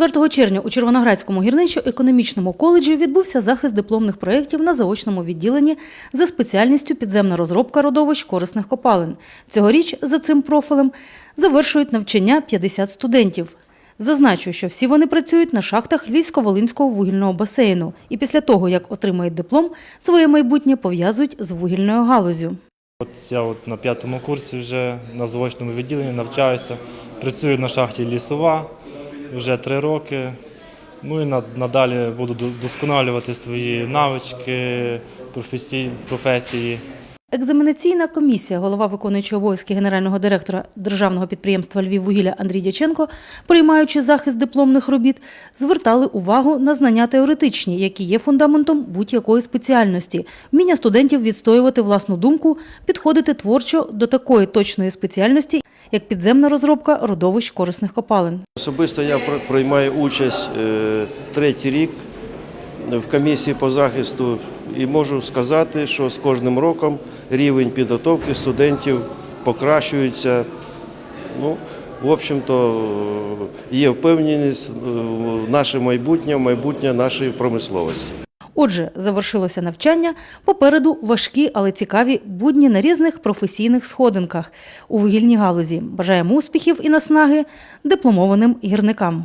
4 червня у Червоноградському гірничо-економічному коледжі відбувся захист дипломних проєктів на заочному відділенні за спеціальністю підземна розробка родовищ корисних копалин. Цьогоріч за цим профілем завершують навчання 50 студентів. Зазначу, що всі вони працюють на шахтах Львівсько-Волинського вугільного басейну і після того, як отримають диплом, своє майбутнє пов'язують з вугільною галузю. От я от на п'ятому курсі вже на заочному відділенні навчаюся. Працюю на шахті лісова вже три роки. Ну і над- надалі буду до- досконалювати свої навички в професії. Екзаменаційна комісія, голова виконуючого обов'язки генерального директора державного підприємства Львіввугілля Андрій Дяченко, приймаючи захист дипломних робіт, звертали увагу на знання теоретичні, які є фундаментом будь-якої спеціальності, вміння студентів відстоювати власну думку, підходити творчо до такої точної спеціальності, як підземна розробка родовищ корисних копалин. Особисто я приймаю участь е, третій рік в комісії по захисту і можу сказати, що з кожним роком рівень підготовки студентів покращується. Ну, в общем-то, є впевненість е, в наше майбутнє, в майбутнє нашої промисловості. Отже, завершилося навчання. Попереду важкі, але цікаві будні на різних професійних сходинках у вугільній галузі. Бажаємо успіхів і наснаги дипломованим гірникам.